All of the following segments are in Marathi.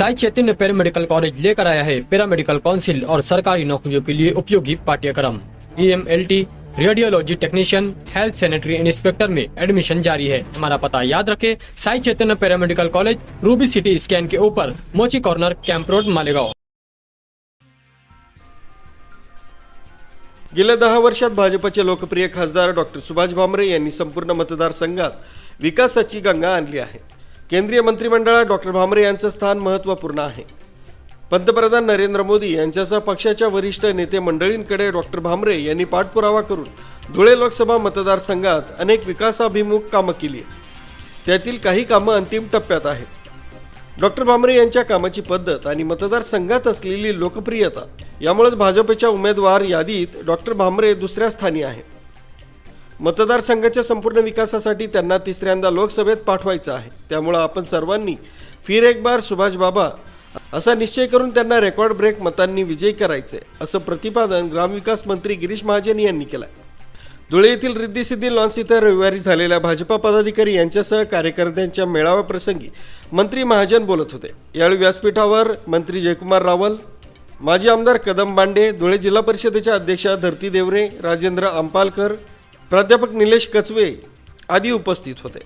Sai Chaitanya para medical college लेकर आया है। पैरा मेडिकल काउंसिल और सरकारी नौकरियों के लिए उपयोगी पाठ्यक्रम। E radiology technician health sanitary inspector में एडमिशन जारी है। हमारा पता याद रखें Sai Chaitanya paramedical college ruby city scan के ऊपर मोची कॉर्नर, कैंप रोड, मालेगांव। गेल्या दहा वर्षात भाजपचे लोकप्रिय खासदार डॉक्टर सुभाष भामरे यांनी संपूर्ण मतदारसंघात विकासाची गंगा आणली आहे. केंद्रीय मंत्रिमंडळात डॉक्टर भामरे यांचं स्थान महत्त्वपूर्ण आहे. पंतप्रधान नरेंद्र मोदी यांच्यासह पक्षाच्या वरिष्ठ नेते मंडळींकडे डॉक्टर भामरे यांनी पाठपुरावा करून धुळे लोकसभा मतदारसंघात अनेक विकासाभिमुख कामं केली आहेत. त्यातील काही कामं अंतिम टप्प्यात आहेत. डॉक्टर भामरे यांच्या कामाची पद्धत आणि मतदारसंघात असलेली लोकप्रियता यामुळेच भाजपच्या उमेदवार यादीत डॉक्टर भामरे दुसऱ्या स्थानी आहेत. मतदारसंघाच्या संपूर्ण विकासासाठी त्यांना तिसऱ्यांदा लोकसभेत पाठवायचं आहे. त्यामुळं आपण सर्वांनी फिर एक बार सुभाष बाबा असा निश्चय करून त्यांना रेकॉर्ड ब्रेक मतांनी विजयी करायचे असं प्रतिपादन ग्रामविकास मंत्री गिरीश महाजन यांनी केलं धुळे येथील रिद्धी लॉन्स इथं रविवारी झालेल्या भाजपा पदाधिकारी यांच्यासह कार्यकर्त्यांच्या मेळाव्याप्रसंगी मंत्री महाजन बोलत होते. यावेळी व्यासपीठावर मंत्री जयकुमार रावल माजी आमदार कदम बांडे धुळे जिल्हा परिषदेच्या अध्यक्षा धरती देवरे राजेंद्र अंपालकर प्राध्यापक निलेश कचवे आदी उपस्थित होते.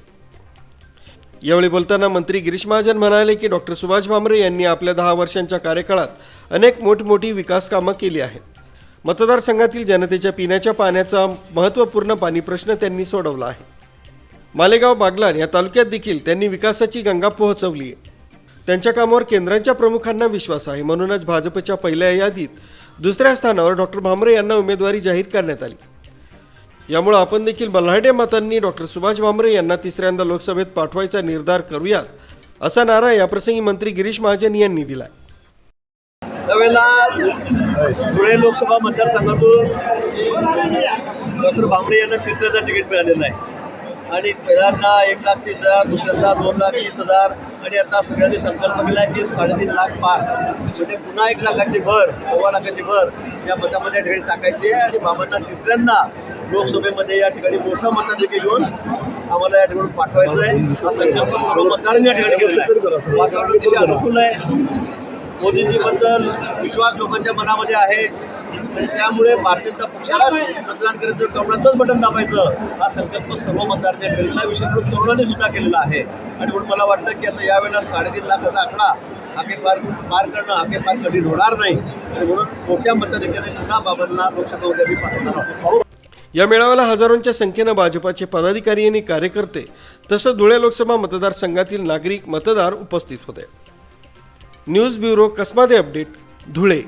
यावेळी बोलताना मंत्री गिरीश महाजन म्हणाले की डॉक्टर सुभाष भामरे यांनी आपल्या दहा वर्षांच्या कार्यकाळात अनेक मोठमोठी विकास कामं केली आहेत. मतदारसंघातील जनतेच्या पिण्याच्या पाण्याचा महत्त्वपूर्ण पाणी प्रश्न त्यांनी सोडवला आहे. मालेगाव बागलान या तालुक्यात देखील त्यांनी विकासाची गंगा पोहोचवली आहे. त्यांच्या कामावर केंद्रांच्या प्रमुखांना विश्वास आहे म्हणूनच भाजपच्या पहिल्या यादीत दुसऱ्या स्थानावर डॉक्टर भामरे यांना उमेदवारी जाहीर करण्यात आली. यामुळे आपण देखील बल्हाडे मतांनी डॉक्टर सुभाष भामरे यांना तिसऱ्यांदा लोकसभेत पाठवायचा निर्धार करूयात असा नारा याप्रसंगी मंत्री गिरीश महाजन यांनी दिला त्यावेळेला धुळे लोकसभा मतदारसंघातून डॉक्टर भामरे यांना तिसऱ्याचं तिकीट मिळालेलं आहे आणि पहिल्यांदा एक लाख तीस हजार दुसऱ्यांदा दोन लाख तीस हजार आणि आता सगळ्यांनी संकल्प केला आहे की साडेतीन लाख पार. म्हणजे पुन्हा एक लाखाची भर सव्वा लाखाची भर या मतामध्ये या टाकायची आहे आणि बाबांना तिसऱ्यांदा लोकसभेमध्ये या ठिकाणी मोठं मताधिक्य घेऊन आम्हाला या ठिकाणी पाठवायचं आहे. हा संकल्प सर्व मतदारांनी या ठिकाणी केला आहे. वातावरण अतिशय अनुकूल आहे मोदींजीबद्दल विश्वास लोकांच्या मनामध्ये आहे. आणि त्यामुळे भारतीय जनता पक्षाला मतदान करायचं कमळाचंच बटन दाबायचं हा संकल्प सर्व मतदारांनी केलेला विशेषतः तरुणांनी सुद्धा केलेला आहे. आणि म्हणून मला वाटतं की आता यावेळेला साडेतीन लाखाचा आकडा हाके पार पार करणं हाके पार कठीण होणार नाही. आणि म्हणून मोठ्या मताधिक्याने पुन्हा बाबांना लोकसभेमध्ये मी पाठवणार आहोत. या मेळाव्याला हजारोंच्या संख्येनं भाजपाचे पदाधिकारी आणि कार्यकर्ते तसंच धुळे लोकसभा मतदारसंघातील नागरिक मतदार उपस्थित होते. News bureau Kasmade update Dhule.